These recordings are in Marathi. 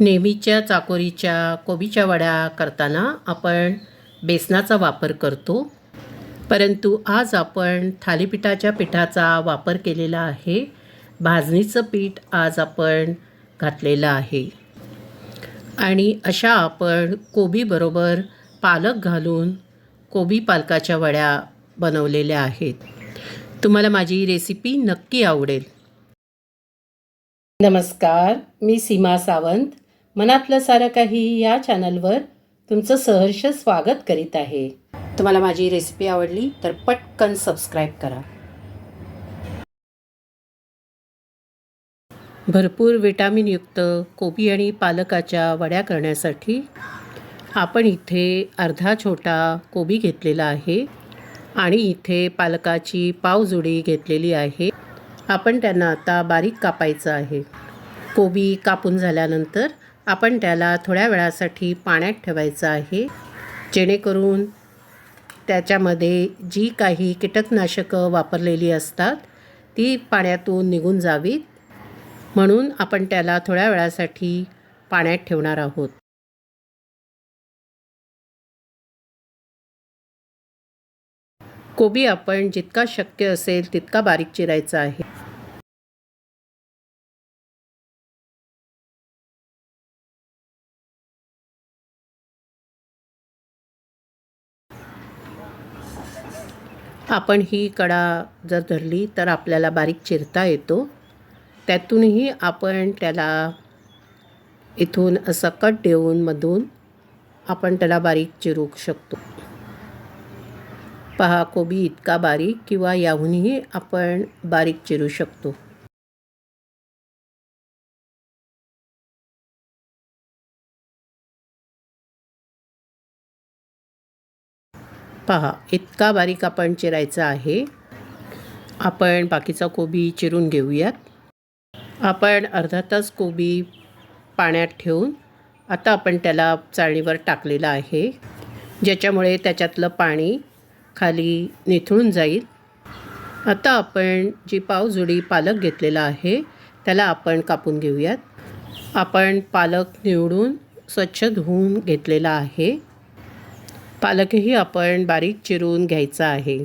नेहमीच्या चाकोरीच्या कोबीच्या वड्या करताना आपण बेसनाचा वापर करतो. परंतु आज आपण थालीपीठाच्या पिठाचा वापर केलेला आहे. भाजणीचं पीठ आज आपण घातलेलं आहे. आणि अशा आपण कोबीबरोबर पालक घालून कोबी पालकाच्या वड्या बनवलेल्या आहेत. तुम्हाला माझी रेसिपी नक्की आवडेल. नमस्कार मी सीमा सावंत. मनातलं सारं काही या चॅनलवर तुमचं सहर्ष स्वागत करीत आहे. तुम्हाला माझी रेसिपी आवडली तर पटकन सबस्क्राईब करा. भरपूर विटॅमिनयुक्त कोबी आणि पालकाच्या वड्या करण्यासाठी आपण इथे अर्धा छोटा कोबी घेतलेला आहे आणि इथे पालकाची पावजुडी घेतलेली आहे. आपण त्यांना आता बारीक कापायचं आहे. कोबी कापून झाल्यानंतर आपण त्याला थोड्या वेळासाठी पाण्यात ठेवायचं आहे. जेणेकरून त्याच्यामध्ये जी काही कीटकनाशकं वापरलेली असतात ती पाण्यातून निघून जावीत. म्हणून आपण त्याला थोड्या वेळासाठी पाण्यात ठेवणार आहोत. कोबी आपण जितका शक्य असेल तितका बारीक चिरायचा आहे. आपण ही कडा जर धरली तर आपल्याला बारीक चिरता येतो. त्यातूनही आपण त्याला इथून असं कट देऊन मधून आपण त्याला बारीक चिरू शकतो. पहा कोबी इतका बारीक किंवा याहूनही आपण बारीक चिरू शकतो. पहा इतका बारीक आपण चिरायचा आहे. आपण बाकीचा कोबी चिरून घेऊयात. आपण अर्धा तास कोबी पाण्यात ठेवून आता आपण त्याला चाळणीवर टाकलेलं आहे. ज्याच्यामुळे त्याच्यातलं पाणी खाली निथळून जाईल. आता आपण जी पावजुडी पालक घेतलेला आहे त्याला आपण कापून घेऊयात. आपण पालक निवडून स्वच्छ धुवून घेतलेला आहे. पालकही आपण बारीक चिरून घ्यायचा आहे.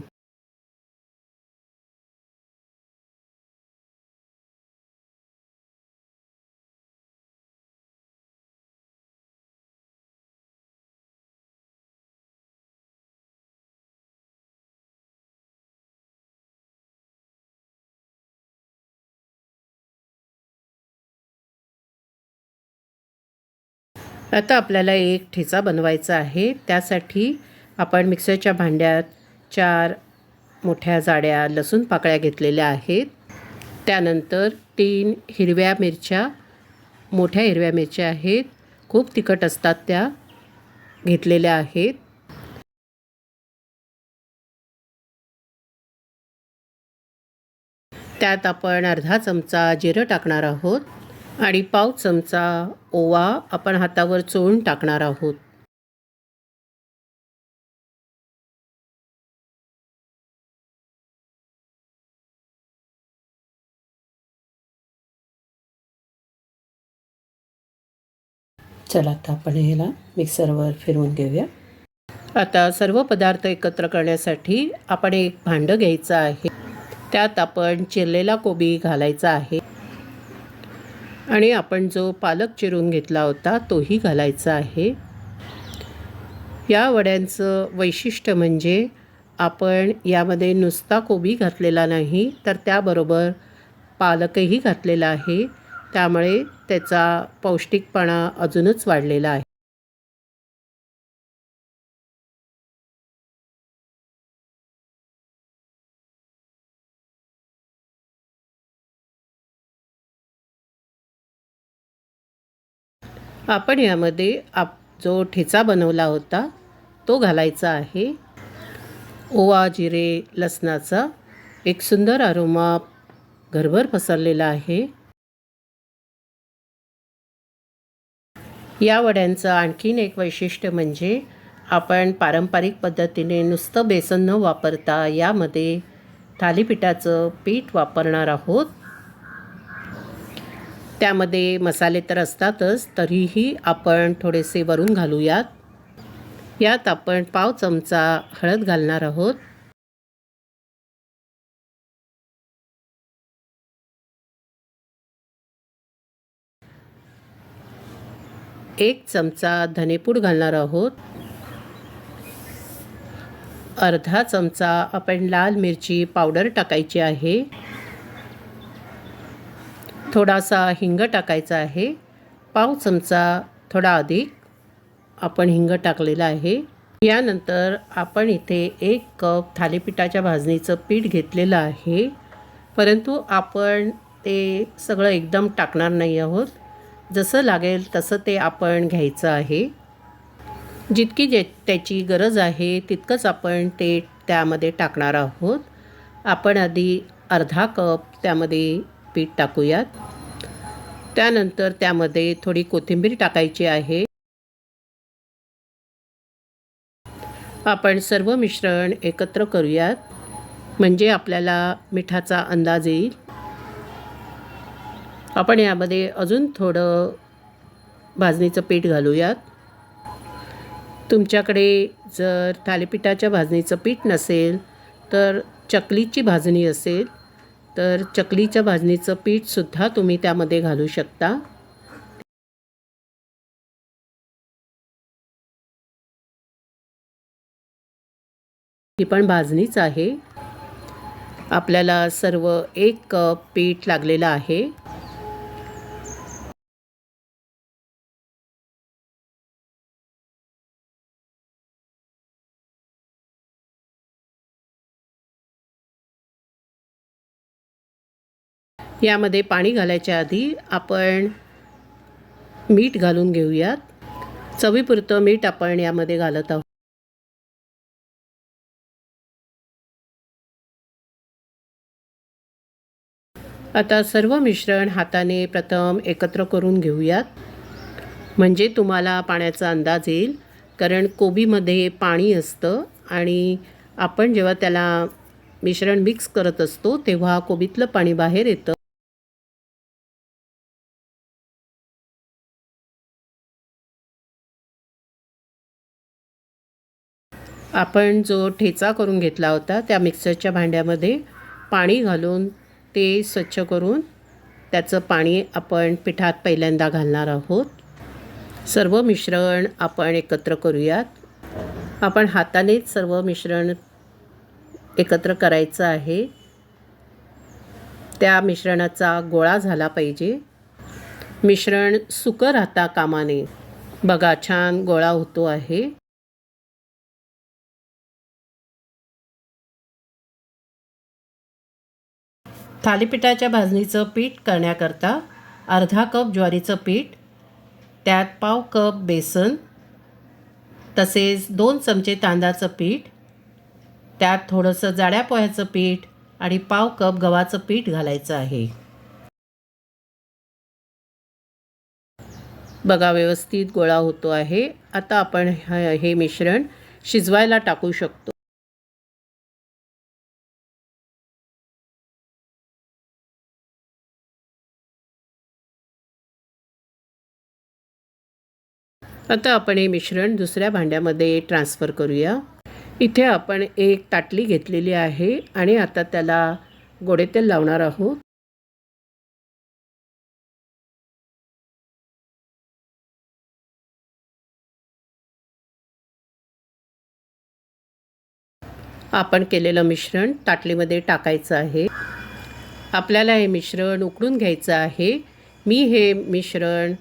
आता आपल्याला एक ठेचा बनवायचा आहे. त्यासाठी आपण मिक्सरच्या भांड्यात चार मोठ्या जाड्या लसूण पाकळ्या घेतलेल्या आहेत. त्यानंतर तीन हिरव्या मिरच्या मोठ्या हिरव्या मिरच्या आहेत. खूप तिखट असतात त्या घेतलेल्या आहेत. त्यात आपण अर्धा चमचा जिरं टाकणार आहोत. आणि पाव चमचा ओवा आपण हातावर चोळून टाकणार आहोत. चला आता आपण ह्याला मिक्सरवर फिरवून घेऊया आता सर्व पदार्थ एकत्र करण्यासाठी आपण एक भांडं घ्यायचं आहे. त्यात आपण चिरलेला कोबी घालायचा आहे. आणि आपण जो पालक चिरून घेतला होता तोही घालायचा आहे. या वड्यांचं वैशिष्ट्य म्हणजे आपण यामध्ये नुसता कोबी घातलेला नाही तर त्याबरोबर पालकही घातलेला आहे. त्यामुळे त्याचा पौष्टिकपणा अजूनच वाढलेला आहे. आपण यामध्ये आप जो ठेचा बनवला होता तो घालायचा आहे. ओवा जिरे लसणाचा एक सुंदर आरोमा घरभर पसरलेला आहे. या वड्यांचं आणखीन एक वैशिष्ट्य म्हणजे आपण पारंपरिक पद्धतीने नुसतं बेसन न वापरता यामध्ये थालीपीठाचं पीठ वापरणार आहोत. त्यामध्ये मसाले तर असतातच तरीही आपण थोडेसे वरून घालूयात. यात आपण पाव चमचा हळद घालणार आहोत. एक चमचा धनेपूड घालणार आहोत. अर्धा चमचा आपण लाल मिरची पावडर टाकायची आहे. थोडासा हिंग टाकायचा आहे. पाव चमचा थोडा अधिक आपण हिंग टाकलेला आहे. यानंतर आपण इथे एक कप थालीपीठाच्या भाजणीचं पीठ घेतलेलं आहे. परंतु आपण ते सगळं एकदम टाकणार नाही आहोत. जसं लागेल तसं ते आपण घ्यायचं आहे. जितकी जे त्याची गरज आहे तितकंच आपण ते त्यामध्ये टाकणार आहोत. आपण आधी अर्धा कप त्यामध्ये पीठ टाकूयात. त्यानंतर त्यामध्ये थोडी कोथिंबीर टाकायची आहे. आपण सर्व मिश्रण एकत्र करूयात. म्हणजे आपल्याला मिठाचा अंदाज येईल. आपण यामध्ये अजून थोडं भाजणीचं पीठ घालूयात. तुमच्याकडे जर थालीपीठाच्या भाजणीचं पीठ नसेल तर चकलीची भाजणी असेल. तर चकलीच्या भाजणीचं पीठसुद्धा तुम्ही त्यामध्ये घालू शकता. ही पण भाजणीच आहे. आपल्याला सर्व एक कप पीठ लागलेलं आहे. यामध्ये पाणी घालायच्या आधी आपण मीठ घालून घेऊयात. चवीपुरतं मीठ आपण यामध्ये घालत आहोत. आता सर्व मिश्रण हाताने प्रथम एकत्र करून घेऊयात. म्हणजे तुम्हाला पाण्याचा अंदाज येईल कारण कोबीमध्ये पाणी असतं आणि आपण जेव्हा त्याला मिश्रण मिक्स करत असतो तेव्हा कोबीतलं पाणी बाहेर येतं. आपण जो ठेचा करून घेतला होता त्या मिक्सरच्या भांड्यामध्ये पाणी घालून ते स्वच्छ करून त्याचं पाणी आपण पिठात पहिल्यांदा घालणार आहोत. सर्व मिश्रण आपण एकत्र करूयात. आपण हातानेच सर्व मिश्रण एकत्र करायचं आहे. त्या मिश्रणाचा गोळा झाला पाहिजे. मिश्रण सुकं राहता कामाने. बघा छान गोळा होतो आहे. थालीपीठाच्या भाजणीचं पीठ करण्याकरता अर्धा कप ज्वारीचं पीठ त्यात पाव कप बेसन तसेच दोन चमचे तांदळाचं पीठ त्यात थोडंसं जाड्या पोह्याचं पीठ आणि पाव कप गव्हाचं पीठ घालायचं आहे. बघा व्यवस्थित गोळा होतो आहे. आता आपण हे मिश्रण शिजवायला टाकू शकतो. आता आपण हे मिश्रण दुसऱ्या भांड्यामध्ये ट्रान्सफर करूया. इथे आपण एक ताटली घेतलेली आहे आणि आता त्याला गोडे तेल लावणार आहोत. आपण केलेलं मिश्रण ताटलीमध्ये टाकायचं आहे. आपल्याला हे मिश्रण उकडून घ्यायचं आहे. मी हे मिश्रण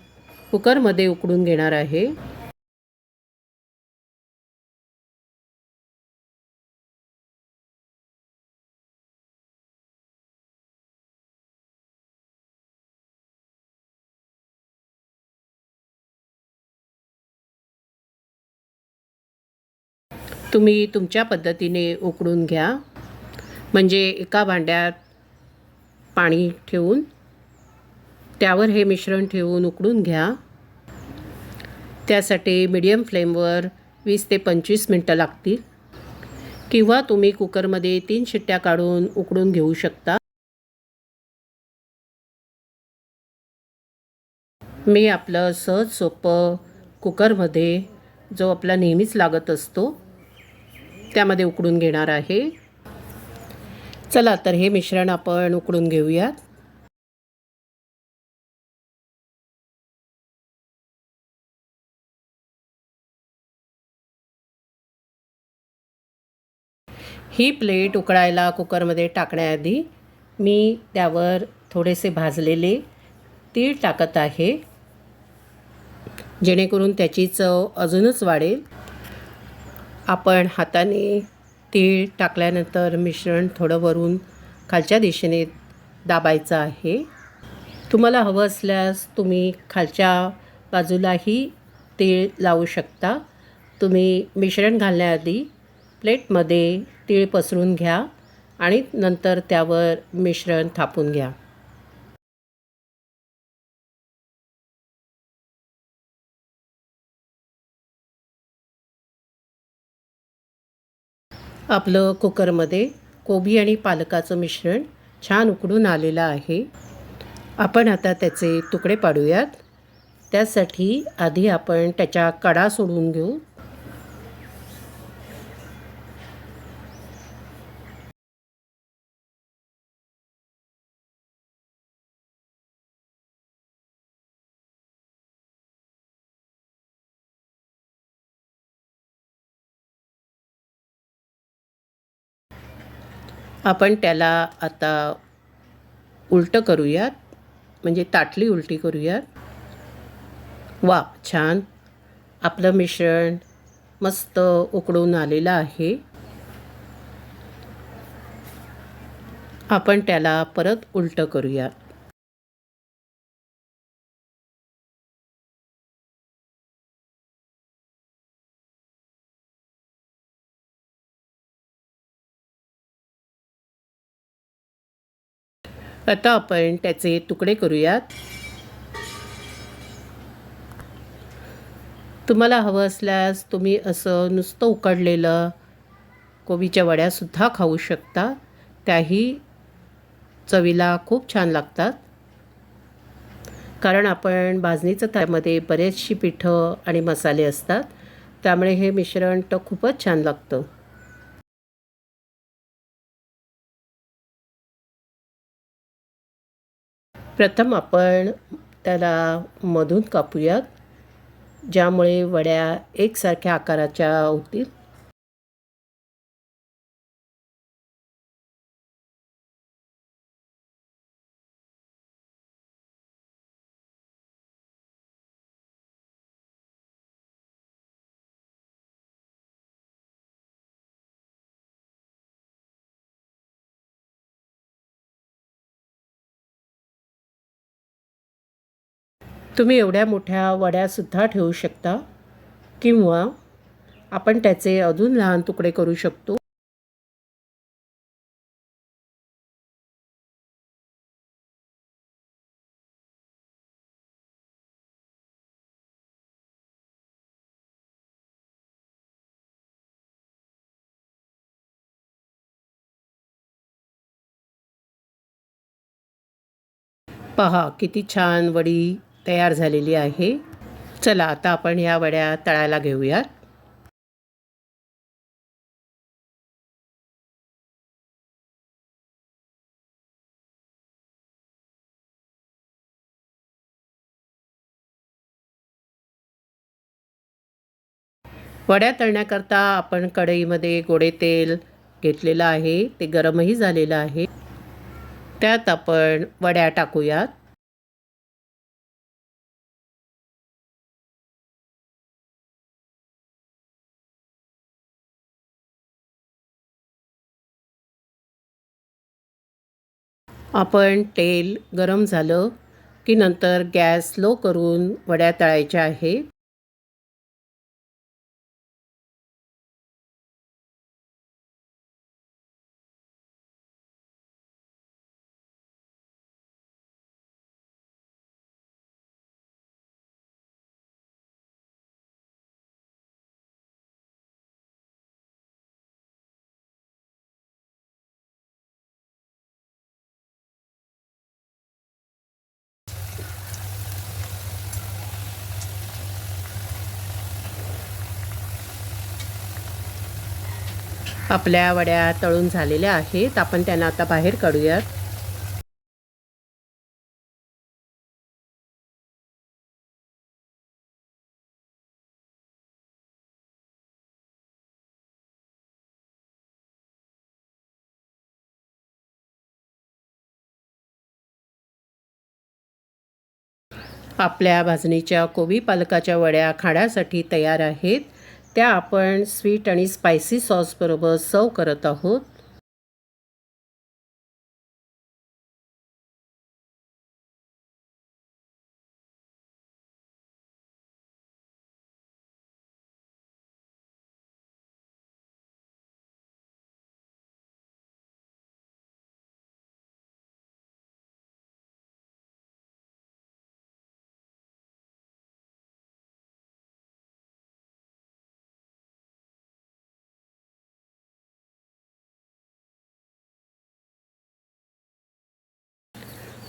कुकरमध्ये उकडून घेणार आहे. तुम्ही तुमच्या पद्धतीने उकडून घ्या. म्हणजे एका भांड्यात पाणी ठेवून त्यावर हे मिश्रण ठेवून उकडून घ्या. त्यासाठी मीडियम फ्लेमवर वीस ते पंचवीस मिनटं लागतील. किंवा तुम्ही कुकरमध्ये तीन शिट्ट्या काढून उकडून घेऊ शकता. मी आपलं सहज सोपं कुकरमध्ये जो आपला नेहमीच लागत असतो त्यामध्ये उकडून घेणार आहे. चला तर हे मिश्रण आपण उकडून घेऊयात. ही प्लेट उकळायला कुकरमध्ये टाकण्याआधी मी त्यावर थोडेसे भाजलेले तीळ टाकत आहे. जेणेकरून त्याची चव अजूनच वाढेल. आपण हाताने तीळ टाकल्यानंतर मिश्रण थोडं वरून खालच्या दिशेने दाबायचं आहे. तुम्हाला हवं असल्यास तुम्ही खालच्या बाजूलाही तीळ लावू शकता. तुम्ही मिश्रण घालण्याआधी प्लेटमध्ये तीळ पसरून घ्या आणि नंतर त्यावर मिश्रण थापून घ्या. आपलं कुकरमध्ये कोबी आणि पालकाचं मिश्रण छान उकडून आलेलं आहे. आपण आता त्याचे तुकडे पाडूयात. त्यासाठी आधी आपण त्याच्या कडा सोडून घेऊ. आपण त्याला आता उलटं करूयात. म्हणजे ताटली उलटी करूयात. वा छान. आपलं मिश्रण मस्त उकडून आलेलं आहे. आपण त्याला परत उलटं करूयात. आता आपण त्याचे तुकडे करूयात. तुम्हाला हवं असल्यास तुम्ही असं नुसतं उकडलेलं कोबीच्या वड्यासुद्धा खाऊ शकता. त्याही चवीला खूप छान लागतात. कारण आपण भाजणीचं त्यामध्ये बरेचशी पिठं आणि मसाले असतात. त्यामुळे हे मिश्रण तर खूपच छान लागतं. प्रथम आपण त्याला मधून कापूयात ज्यामुळे वड्या एकसारख्या आकाराच्या होतील. तुम्ही एवढ्या मोठ्या वड्यासुद्धा ठेवू शकता किंवा आपण त्याचे अजून लहान तुकडे करू शकतो. पहा किती छान वडी तयार झालेली आहे. चला आता आपण या वड्या तळायला घेऊयात. वड्या तळण्याकरता आपण कढईमध्ये गोडे तेल घेतलेलं आहे. ते गरमही झालेलं आहे. त्यात आपण वड्या टाकूयात. आपण तेल गरम झालं की नंतर गॅस लो करून वड्या तळायच्या आहे. आपल्या वड्या तळून झालेल्या आहेत. आपण त्यांना आता बाहेर काढूयात. आपल्या भाजणीच्या कोबी पालकाच्या वड्या खाण्यासाठी तयार आहेत. त्या आपण स्वीट आणि स्पायसी सॉसबरोबर सर्व करत आहोत.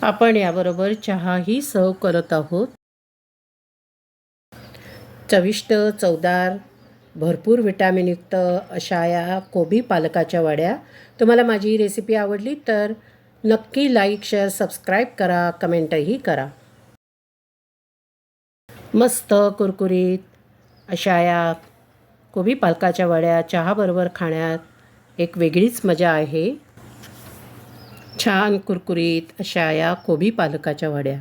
आपण याबरोबर चहाही सर्व करत आहोत. चविष्ट चवदार भरपूर विटॅमिनयुक्त अशा या कोबी पालकाच्या वड्या. तुम्हाला माझी रेसिपी आवडली तर नक्की लाईक शेअर सबस्क्राईब करा कमेंटही करा. मस्त कुरकुरीत अशा या कोबी पालकाच्या वड्या चहाबरोबर खाण्यात एक वेगळीच मजा आहे. छान कुरकुरीत अशा या कोबी पालकाच्या वड्या.